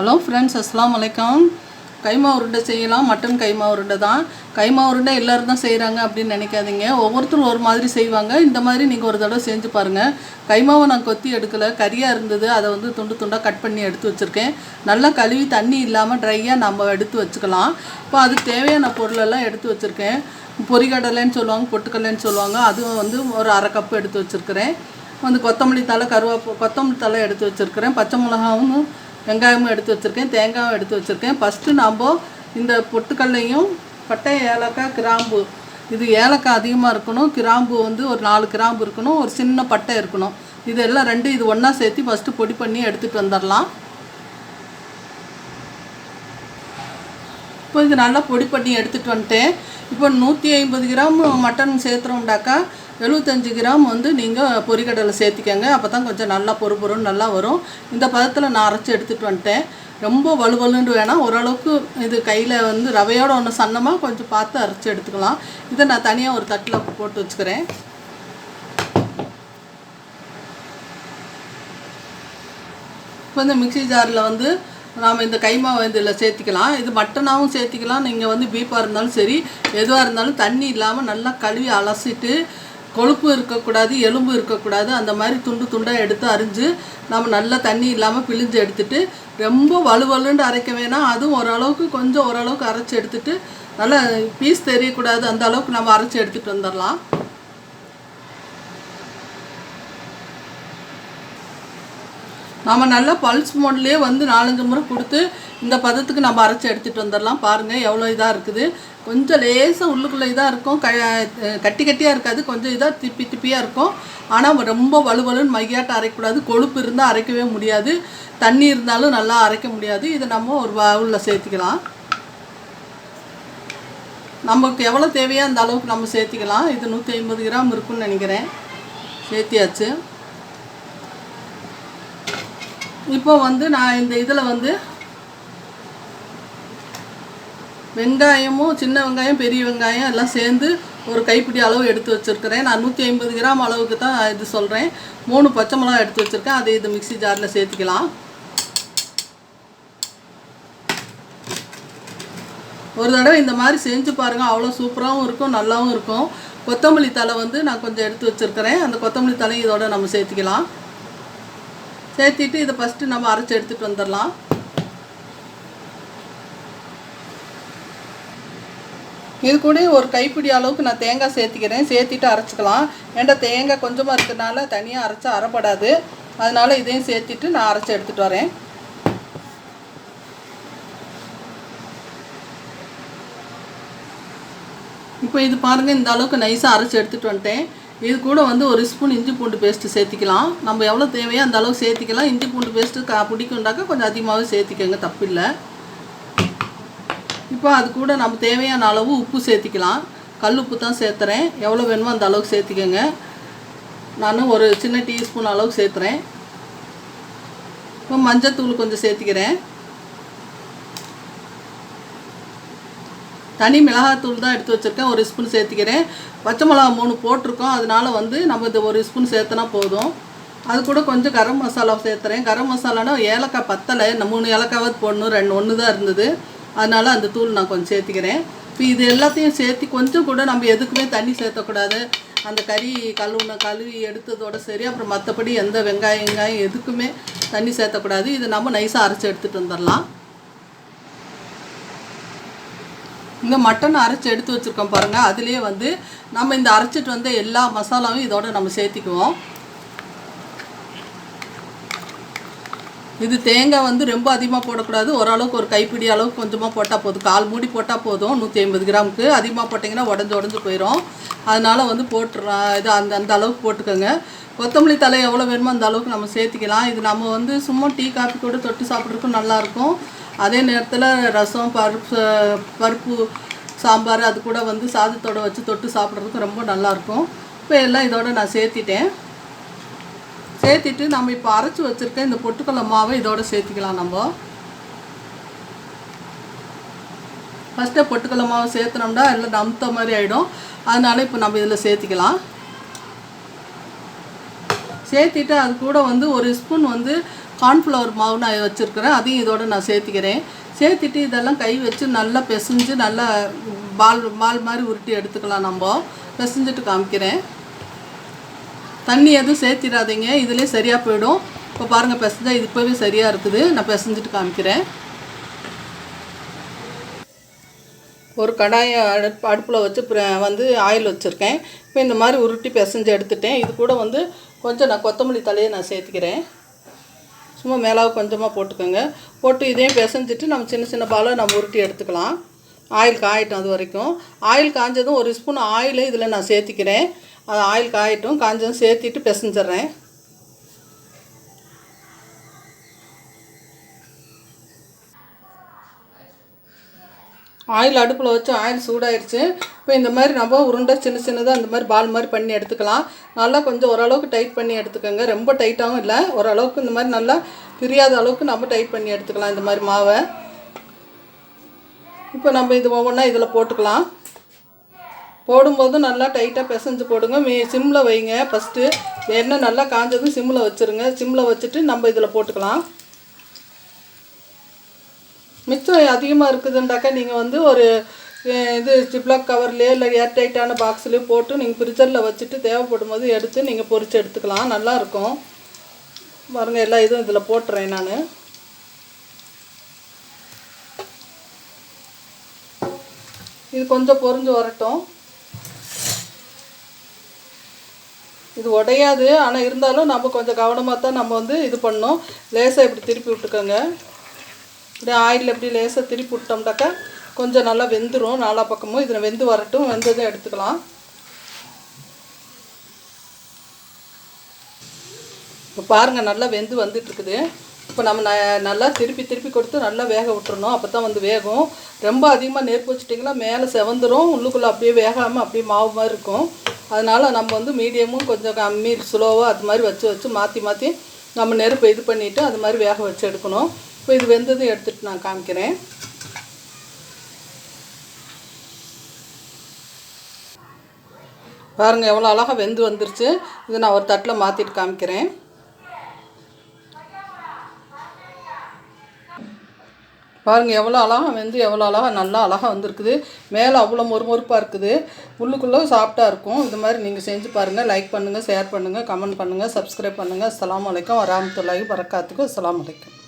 Hello friends அஸ்லாம் வலைக்கம் கைமா உருண்டை செய்யலாம் மட்டன் கைமா உருண்டை தான். கைமா உருண்டை எல்லோரும் தான் செய்கிறாங்க அப்படின்னு நினைக்காதீங்க. ஒவ்வொருத்தரும் ஒரு மாதிரி செய்வாங்க. இந்த மாதிரி நீங்கள் ஒரு தடவை செஞ்சு பாருங்கள் கைமாவை நான் கொத்தி எடுக்கலை. கறியாக இருந்தது. அதை வந்து துண்டு துண்டாக கட் பண்ணி எடுத்து வச்சுருக்கேன். நல்லா கழுவி தண்ணி இல்லாமல் ட்ரையாக நம்ம எடுத்து வச்சுக்கலாம். இப்போ அதுக்கு தேவையான பொருளெல்லாம் எடுத்து வச்சுருக்கேன். பொறிகடலைன்னு சொல்லுவாங்க பொட்டுக்கடலைன்னு சொல்லுவாங்க. அதுவும் வந்து ஒரு அரை கப்பு எடுத்து வச்சுருக்கிறேன். வந்து கொத்தமல்லி தலை கருவேப்பு கொத்தமல்லி தலை எடுத்து வச்சுருக்கிறேன். பச்சை மிளகாவும் வெங்காயமும் எடுத்து வச்சுருக்கேன் தேங்காயும் எடுத்து வச்சுருக்கேன். ஃபஸ்ட்டு நாம் இந்த பொட்டுக்கல்லையும் பட்டை ஏலக்காய் கிராம்பு. இது ஏலக்காய் அதிகமாக இருக்கணும். கிராம்பு வந்து ஒரு நாலு கிராம்பு இருக்கணும். ஒரு சின்ன பட்டை இருக்கணும். இதெல்லாம் ரெண்டு இது ஒன்றா சேர்த்து ஃபஸ்ட்டு பொடி பண்ணி எடுத்துகிட்டு வந்துடலாம். இப்போ இது நல்லா பொடி பண்ணி எடுத்துகிட்டு வந்துட்டேன். இப்போ நூற்றி ஐம்பது கிராம் மட்டன் சேர்த்துறோம்டாக்கா எழுபத்தஞ்சு கிராம் வந்து நீங்கள் பொரிக்கடலை சேர்த்திக்கங்க. அப்போ தான் கொஞ்சம் நல்லா பொறு பொருன்னு நல்லா வரும். இந்த பதத்தில் நான் அரைச்சி எடுத்துகிட்டு வந்துட்டேன். ரொம்ப வலுவலுன்னு வேணாம். ஓரளவுக்கு இது கையில் வந்து ரவையோட ஒன்று சன்னமாக கொஞ்சம் பார்த்து அரைச்சி எடுத்துக்கலாம். இதை நான் தனியாக ஒரு தட்டில் போட்டு வச்சுக்கிறேன். இப்போ இந்த மிக்ஸி ஜாரில் வந்து நாம் இந்த கைமாவை இதில் சேர்த்திக்கலாம். இது மட்டனாகவும் சேர்த்திக்கலாம். நீங்கள் வந்து பீப்பாக இருந்தாலும் சரி எதுவாக இருந்தாலும் தண்ணி இல்லாமல் நல்லா கழுவி அலசிட்டு கொழுப்பு இருக்கக்கூடாது எலும்பு இருக்கக்கூடாது அந்த மாதிரி துண்டு துண்டாக எடுத்து அரிஞ்சு நம்ம நல்லா தண்ணி இல்லாமல் பிழிஞ்சு எடுத்துட்டு ரொம்ப வலுவலுன்னு அரைக்க வேணாம். அதுவும் ஓரளவுக்கு கொஞ்சம் ஓரளவுக்கு அரைச்சி எடுத்துட்டு நல்லா பீஸ் தெரியக்கூடாது அந்த அளவுக்கு நம்ம அரைச்சி எடுத்துகிட்டு வந்துடலாம். நம்ம நல்லா பல்ஸ் மோட்லேயே வந்து நாலஞ்சு முறை கொடுத்து இந்த பதத்துக்கு நம்ம அரைச்சி எடுத்துகிட்டு வந்துடலாம். பாருங்கள் எவ்வளோ இதாக இருக்குது. கொஞ்சம் லேசாக உள்ளுக்குள்ளே இதாக இருக்கும். க கட்டி கட்டியாக இருக்காது. கொஞ்சம் இதாக திப்பி திப்பியாக இருக்கும். ஆனால் ரொம்ப வலுவலுன்னு மையாட்டம் அரைக்கக்கூடாது. கொழுப்பு இருந்தால் அரைக்கவே முடியாது. தண்ணி இருந்தாலும் நல்லா அரைக்க முடியாது. இதை நம்ம ஒரு பவுலில் சேர்த்திக்கலாம். நமக்கு எவ்வளோ தேவையோ அந்த அளவுக்கு நம்ம சேர்த்திக்கலாம். இது நூற்றி ஐம்பது கிராம் இருக்குன்னு நினைக்கிறேன். சேர்த்தியாச்சு. இப்போ வந்து நான் இந்த இதில் வந்து வெங்காயமும் சின்ன வெங்காயம் பெரிய வெங்காயம் எல்லாம் சேர்ந்து ஒரு கைப்பிடி அளவு எடுத்து வச்சுருக்கிறேன். நான் நூற்றி ஐம்பது கிராம் அளவுக்கு தான் இது சொல்கிறேன் மூணு பச்சை மிளகா எடுத்து வச்சுருக்கேன். அதை இது மிக்ஸி ஜாரில் சேர்த்துக்கலாம். ஒரு தடவை இந்த மாதிரி செஞ்சு பாருங்கள் அவ்வளோ சூப்பராகவும் இருக்கும் நல்லாவும் இருக்கும். கொத்தமல்லி தலை வந்து நான் கொஞ்சம் எடுத்து வச்சுருக்கிறேன். அந்த கொத்தமல்லி தலையும் இதோட நம்ம சேர்த்துக்கலாம். சேர்த்திட்டு இதை ஃபஸ்ட்டு நம்ம அரைச்சி எடுத்துகிட்டு வந்துடலாம். இது கூட ஒரு கைப்பிடி அளவுக்கு நான் தேங்காய் சேர்த்திக்கிறேன். சேர்த்திட்டு அரைச்சிக்கலாம். ஏன்டா தேங்காய் கொஞ்சமாக இருக்கிறதுனால தனியாக அரைச்சா அரைப்படாது. அதனால் இதையும் சேர்த்திட்டு நான் அரைச்சி எடுத்துகிட்டு வரேன். இப்போ இது பாருங்கள் இந்த அளவுக்கு நைஸாக அரைச்சி எடுத்துகிட்டு வந்துட்டேன். இது கூட வந்து ஒரு ஸ்பூன் இஞ்சி பூண்டு பேஸ்ட்டு சேர்த்திக்கலாம். நம்ம எவ்வளோ தேவையோ அந்த அளவு சேர்த்திக்கலாம். இஞ்சி பூண்டு பேஸ்ட்டு கா பிடிக்குண்டாக்கா கொஞ்சம் அதிகமாகவே சேர்த்திக்கோங்க தப்பில்லை. இப்போ அது கூட நம்ம தேவையான அளவு உப்பு சேர்த்திக்கலாம். கல் உப்பு தான் சேர்த்துறேன். எவ்வளோ வேணுமோ அந்த அளவுக்கு சேர்த்திக்கோங்க. நான் ஒரு சின்ன டீஸ்பூன் அளவுக்கு சேர்த்துறேன். இப்போ மஞ்சத்தூள் கொஞ்சம் சேர்த்திக்கிறேன். தனி மிளகாத்தூள் தான் எடுத்து வச்சுருக்கேன். ஒரு ஸ்பூன் சேர்த்திக்கிறேன். பச்சை மிளகா மூணு போட்டிருக்கோம். அதனால வந்து நம்ம இது ஒரு ஸ்பூன் சேர்த்தனா போதும். அது கூட கொஞ்சம் கரம் மசாலா சேர்த்துறேன். கரம் மசாலானா ஏலக்காய் பத்தலை. நம்ம மூணு ஏலக்காவது போடணும். ரெண்டு ஒன்று தான் இருந்தது. அதனால் அந்த தூள் நான் கொஞ்சம் சேர்த்திக்கிறேன். இப்போ இது எல்லாத்தையும் சேர்த்து கொஞ்சம் கூட நம்ம எதுக்குமே தண்ணி சேர்த்தக்கூடாது. அந்த கறி கழுவுன கழுவி எடுத்ததோட சரி. அப்புறம் மற்றபடி எந்த வெங்காயம் வெங்காயம் எதுக்குமே தண்ணி சேர்த்தக்கூடாது. இது நம்ம நைஸாக அரைச்சி எடுத்துகிட்டு வந்துடலாம். இங்கே மட்டன் அரைச்சி எடுத்து வச்சுருக்கோம் பாருங்கள் அதுலேயே வந்து நம்ம இந்த அரைச்சிட்டு வந்த எல்லா மசாலாவும் இதோடு நம்ம சேர்த்திக்குவோம். இது தேங்காய் வந்து ரொம்ப அதிகமாக போடக்கூடாது. ஓரளவுக்கு ஒரு கைப்பிடி அளவுக்கு கொஞ்சமாக போட்டால் போதும். கால் மூடி போட்டால் போதும். நூற்றி ஐம்பது கிராமுக்கு. அதிகமாக போட்டிங்கன்னா உடஞ்சி உடஞ்சி போயிடும் அதனால் வந்து போட்டுறோம் இது அந்த அந்த அளவுக்கு போட்டுக்கோங்க. கொத்தமல்லி தலை எவ்வளோ வேணுமோ அந்த அளவுக்கு நம்ம சேர்த்திக்கலாம். இது நம்ம வந்து சும்மா டீ காஃபி கூட தொட்டு சாப்பிட்றதுக்கும் நல்லாயிருக்கும் அதே நேரத்தில் ரசம் பருப்பு பருப்பு சாம்பார் அது கூட வந்து சாதத்தோட வச்சு தொட்டு சாப்பிட்றதுக்கு ரொம்ப நல்லாயிருக்கும் இப்போ எல்லாம் இதோடு நான் சேர்த்திட்டேன். சேர்த்திட்டு நம்ம இப்போ அரைச்சி வச்சுருக்க இந்த பொட்டுக்கடலை மாவை இதோடு சேர்த்திக்கலாம் நம்ம. ஃபஸ்ட்டே பொட்டுக்கடலை மாவை சேர்த்துனோம்னா எல்லாம் நமுத்த மாதிரி ஆகிடும் அதனால இப்போ நம்ம இதில் சேர்த்திக்கலாம். சேர்த்திட்டு அது கூட வந்து ஒரு ஸ்பூன் வந்து கார்ன்ஃப்ளவர் மாவு நான் வச்சுருக்கிறேன் அதையும் இதோடு நான் சேர்த்திக்கிறேன். சேர்த்திட்டு இதெல்லாம் கை வச்சு நல்லா பிசைஞ்சு நல்லா பால் பால் மாதிரி உருட்டி எடுத்துக்கலாம் நம்ம. பிசைஞ்சிட்டு காமிக்கிறேன். தண்ணி எதுவும் சேர்த்திடாதீங்க இதுலேயே சரியாக போயிடும். இப்போ பாருங்கள் பிசைஞ்சா இது இப்போவே சரியாக இருக்குது. நான் பிசைஞ்சிட்டு காமிக்கிறேன். ஒரு கடாயை அடுப்பு அடுப்பில் வச்சு வந்து ஆயில் வச்சுருக்கேன். இப்போ இந்த மாதிரி உருட்டி பிசைஞ்சு எடுத்துட்டேன். இது கூட வந்து கொஞ்சம் நான் கொத்தமல்லி தலையை நான் சேர்த்துக்கிறேன். சும்மா மேலாவும் கொஞ்சமாக போட்டுக்கோங்க. போட்டு இதையும் பிசைஞ்சிட்டு நம்ம சின்ன சின்ன பாலை நம்ம உருட்டி எடுத்துக்கலாம். ஆயில் காயட்டும் அது வரைக்கும். ஆயில் காஞ்சதும் ஒரு ஸ்பூன் ஆயில் இதில் நான் சேர்த்திக்கிறேன். அது ஆயில் காயட்டும் காஞ்சதும் சேர்த்திட்டு பிசைஞ்சிட்றேன். ஆயில் அடுப்பில் வச்சு ஆயில் சூடாயிருச்சு. இப்போ இந்த மாதிரி நம்ம உருண்டை சின்ன சின்னதாக இந்த மாதிரி பால் மாதிரி பண்ணி எடுத்துக்கலாம். நல்லா கொஞ்சம் ஓரளவுக்கு டைட் பண்ணி எடுத்துக்கோங்க. ரொம்ப டைட்டாகவும் இல்லை. ஓரளவுக்கு இந்த மாதிரி நல்லா பிரியாத அளவுக்கு நம்ம டைட் பண்ணி எடுத்துக்கலாம் இந்த மாதிரி மாவை. இப்போ நம்ம இது ஒவ்வொன்றா இதில் போட்டுக்கலாம். போடும்போது நல்லா டைட்டாக பிசைஞ்சு போடுங்க. மீ சிம்மில் வைங்க. ஃபஸ்ட்டு எண்ணெய் நல்லா காஞ்சதும் சிம்மில் வச்சுருங்க. சிம்மில் வச்சுட்டு நம்ம இதில் போட்டுக்கலாம். மிச்சம் அதிகமாக இருக்குதுண்டாக்கா நீங்கள் வந்து ஒரு இது ஜிப்லாக் கவர்லேயோ இல்லை ஏர் டைட்டான பாக்ஸ்லேயோ போட்டு நீங்கள் ஃப்ரிட்ஜரில் வச்சுட்டு தேவைப்படும் போது எடுத்து நீங்கள் பொறிச்சு எடுத்துக்கலாம். நல்லாயிருக்கும் பாருங்கள் எல்லா இதுவும் இதில் போட்டுறேன் நான். இது கொஞ்சம் பொரிஞ்சு வரட்டும். இது உடையாது. ஆனால் இருந்தாலும் நம்ம கொஞ்சம் கவனமாக தான் நம்ம வந்து இது பண்ணோம் லேசாக இப்படி திருப்பி விட்டுக்கோங்க. இப்படி ஆயிலில் இப்படி லேசாக திருப்பி விட்டோம்னாக்கா கொஞ்சம் நல்லா வெந்துடும் நாலா பக்கமும் இதில் வெந்து வரட்டும். வெந்ததும் எடுத்துக்கலாம். இப்போ பாருங்கள் நல்லா வெந்து வந்துட்டுருக்குது. இப்போ நம்ம ந நல்லா திருப்பி திருப்பி கொடுத்து நல்லா வேக விட்டுறணும். அப்போ தான் வந்து வேகும். ரொம்ப அதிகமாக நெருப்பு வச்சிட்டிங்கன்னா மேலே செவந்துடும் உள்ளுக்குள்ளே அப்படியே வேகாமல் அப்படியே மாவு மாதிரி இருக்கும். அதனால் நம்ம வந்து மீடியமும் கொஞ்சம் கம்மி ஸ்லோவாக அது மாதிரி வச்சு வச்சு மாற்றி மாற்றி நம்ம நெருப்பை இது பண்ணிவிட்டு அது மாதிரி வேக வச்சு எடுக்கணும். இப்போ இது வெந்ததும் எடுத்துகிட்டு நான் காமிக்கிறேன். பாருங்கள் எவ்வளோ அழகாக வெந்து வந்துருச்சு. இது நான் ஒரு தட்டில் மாற்றிட்டு காமிக்கிறேன். பாருங்கள் எவ்வளோ அழகாக வெந்து எவ்வளோ அழகாக நல்லா அழகாக வந்திருக்குது. மேலே அவ்வளோ மொறுமொறுப்பாக இருக்குது. உள்ளுக்குள்ளே சாஃப்டாக இருக்கும். இது மாதிரி நீங்கள் செஞ்சு பாருங்கள் லைக் பண்ணுங்கள் ஷேர் பண்ணுங்கள் கமெண்ட் பண்ணுங்கள் சப்ஸ்கிரைப் பண்ணுங்கள் அஸ்ஸலாமு வலைக்கம் வராமத்துள்ளாகி வரகாத்துக்கு அஸ்ஸலாமு வலைக்கம்